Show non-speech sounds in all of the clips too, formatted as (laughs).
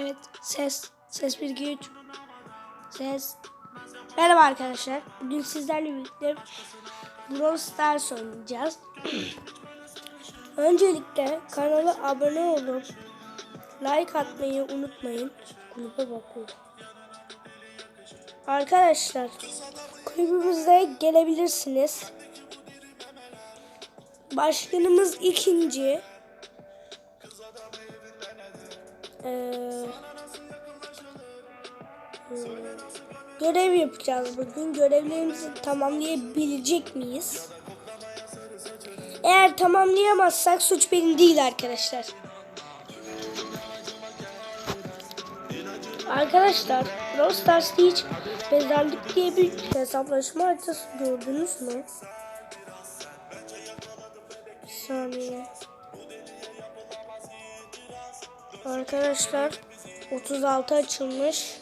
Evet ses. Ses 1 2 3. Ses. Merhaba arkadaşlar. Bugün sizlerle birlikte Brawl Stars oynayacağız. (clears throat) Öncelikle kanala abone olup like atmayı unutmayın. Kulübe bakıyorum. Arkadaşlar kulübümüze gelebilirsiniz. Başkanımız ikinci. Ee, hmm, görev yapacağız bugün. Görevlerimizi tamamlayabilecek miyiz? Eğer tamamlayamazsak suç benim değil arkadaşlar. Arkadaşlar Brawl Stars'ta hiç mezarlık diye bir hesaplaşma haritası gördünüz mü? Bir saniye. Arkadaşlar 36 açılmış.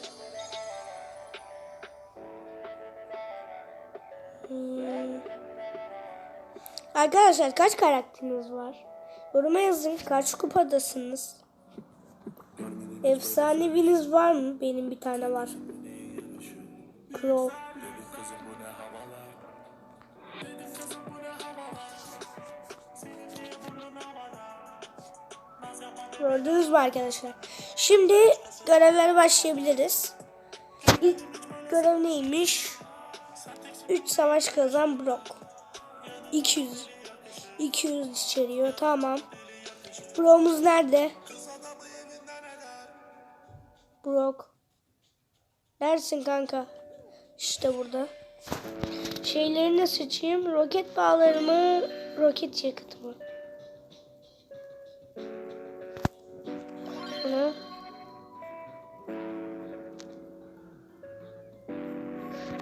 Hmm. Arkadaşlar kaç karakteriniz var? Yoruma yazın kaç kupadasınız? Efsaneviniz var mı? Benim bir tane var. Crow. Gördünüz mü arkadaşlar? Şimdi görevlere başlayabiliriz. İlk görev neymiş? 3 savaş kazan Brock. 200. 200 içeriyor. Tamam. Brock'umuz nerede? Brock. Neredesin kanka? İşte burada. Şeylerini seçeyim. Roket bağları mı? Roket yakıtı mı?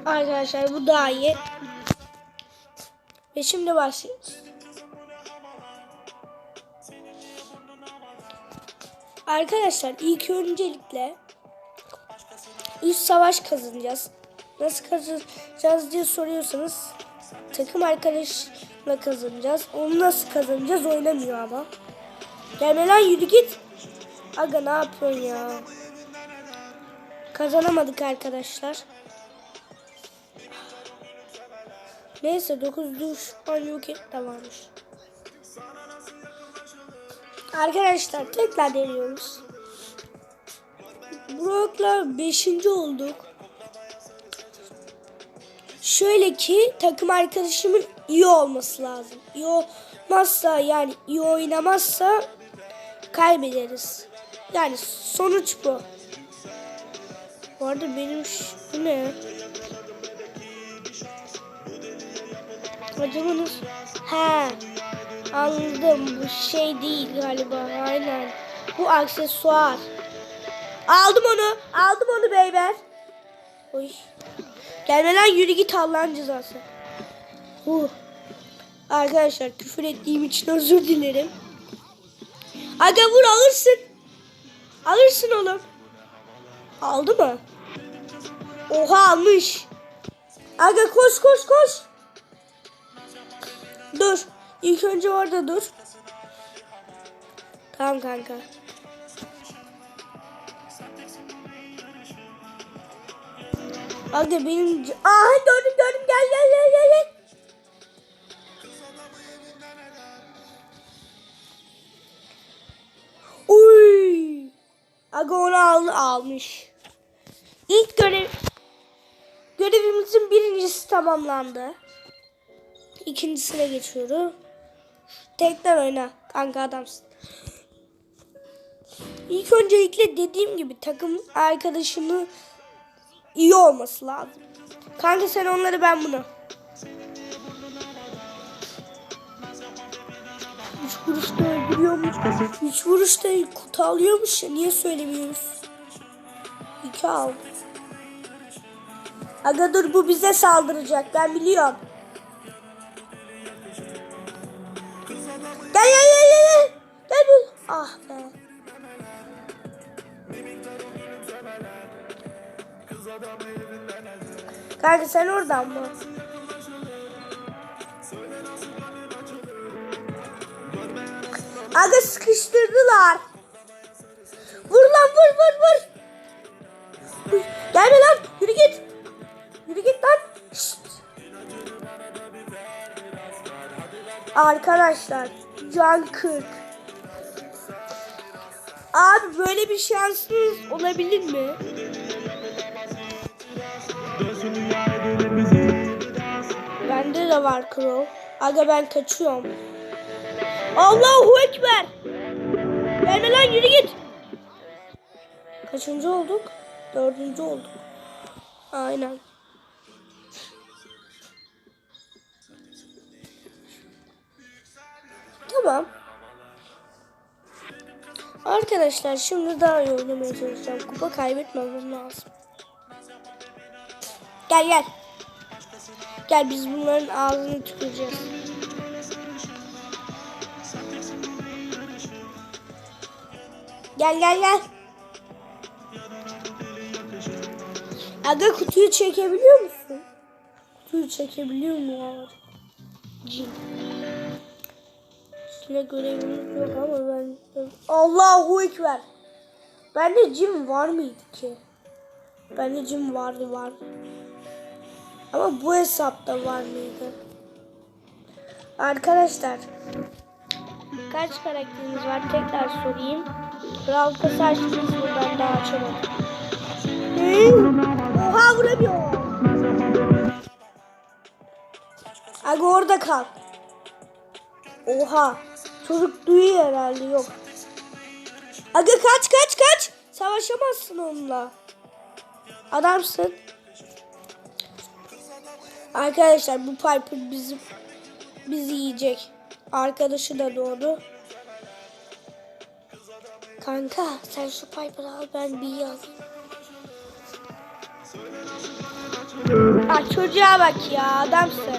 Arkadaşlar bu daha iyi. Ve şimdi başlıyoruz. Arkadaşlar ilk öncelikle üst savaş kazanacağız. Nasıl kazanacağız diye soruyorsanız takım arkadaşla kazanacağız. Onu nasıl kazanacağız oynamıyor ama. Gelme lan yürü git. Aga ne yapıyorsun ya? Kazanamadık arkadaşlar. Neyse 9 düşman yok de varmış. Arkadaşlar tekrar deniyoruz. Brock'la 5. olduk. Şöyle ki takım arkadaşımın iyi olması lazım. İyi olmazsa yani iyi oynamazsa kaybederiz. Yani sonuç bu. Bu arada benim ş- bu ne? Nasıl? He. Anladım. Bu şey değil galiba. Aynen. Bu aksesuar. Aldım onu. Aldım onu beyler. Oy. Gelme yürü git Allah'ın cezası. Uh. Arkadaşlar küfür ettiğim için özür dilerim. Aga vur alırsın. Alırsın oğlum. Aldı mı? Oha almış. Aga koş koş koş. Dur. İlk önce orada dur. Tamam kanka. Aga benim... Aa gördüm gördüm gel gel gel gel gel. Uy. Aga onu aldı, almış. İlk görev görevimizin birincisi tamamlandı. İkincisine geçiyorum. Tekrar oyna kanka adamsın. İlk öncelikle dediğim gibi takım arkadaşını iyi olması lazım. Kanka sen onları ben bunu. Üç vuruşta öldürüyormuş. Üç vuruşta kutu alıyormuş ya. Niye söylemiyoruz? İki al. Aga dur bu bize saldıracak. Ben biliyorum. Be. Kanka sen oradan mı? Aga sıkıştırdılar. Vur lan vur vur vur. Gelme lan. Yürü git. Yürü git lan. Şşt. Arkadaşlar can 40. Abi böyle bir şansınız olabilir mi? Bende de var Crow. Aga ben kaçıyorum. Allahu Ekber. Gelme lan yürü git. Kaçıncı olduk? Dördüncü olduk. Aynen. Tamam. Arkadaşlar şimdi daha iyi oynamaya çalışacağım. Kupa kaybetmemem lazım. Gel gel. Gel biz bunların ağzını tüküreceğiz. Gel gel gel. Aga kutuyu çekebiliyor musun? Kutuyu çekebiliyor mu? Cin. Silah görevimiz yok ama ben... Allahu Ekber. Bende cin var mıydı ki? Bende cin vardı vardı. Ama bu hesapta var mıydı? Arkadaşlar. Kaç karakteriniz var? Tekrar sorayım. Kral kasa açtınız mı? Ben daha açamadım. Hı? Oha vuramıyor. Aga orada kal. Oha. Çocuk duyuyor herhalde yok. Aga kaç kaç kaç. Savaşamazsın onunla. Adamsın. Arkadaşlar bu Piper bizim bizi yiyecek. Arkadaşı da doğdu. Kanka sen şu Piper'ı al ben bir alayım. Ah çocuğa bak ya adamsın.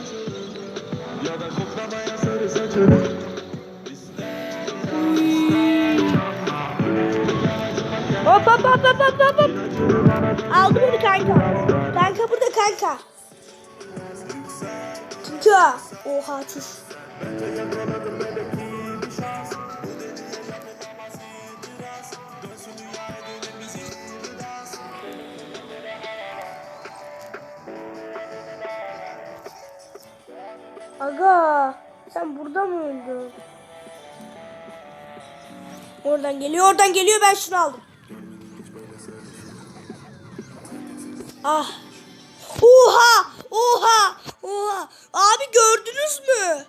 Hop hop hop hop hop hop hop. Aldım onu kanka. Kanka burada kanka. Kanka. Oha çüş. Aga sen burada mı öldün? Oradan geliyor oradan geliyor ben şunu aldım. Ah. Oha! Oha! Oha! Abi gördünüz mü?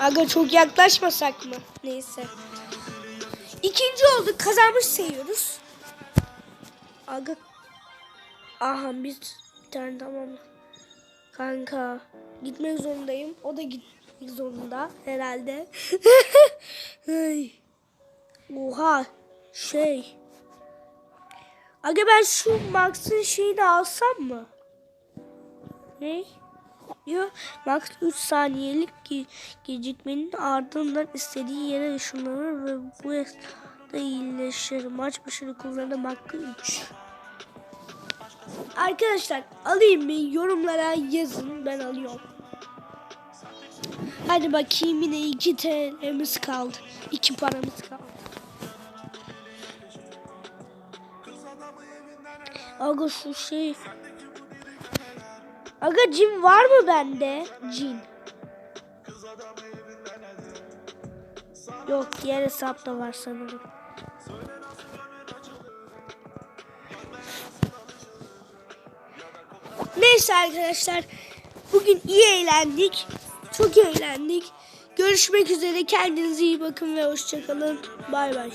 Aga çok yaklaşmasak mı? Neyse. İkinci olduk. Kazanmış sayıyoruz. Aga. Aha biz bir tane tamam. Kanka. Gitmek zorundayım. O da gitmek zorunda herhalde. (laughs) Oha. Şey. Aga ben şu Max'ın şeyini alsam mı? Ne? Yok. Max 3 saniyelik ge- gecikmenin ardından istediği yere ışınlanır ve bu esnada iyileşir. Maç başını kullanım hakkı 3. Arkadaşlar alayım mı? Yorumlara yazın. Ben alıyorum. Hadi bakayım yine 2 TL'miz kaldı. 2 paramız kaldı. Aga şu şey Aga cin var mı bende? Cin. Yok diğer hesapta var sanırım. Neyse arkadaşlar. Bugün iyi eğlendik. Çok eğlendik. Görüşmek üzere. Kendinize iyi bakın ve hoşçakalın. Bay bay.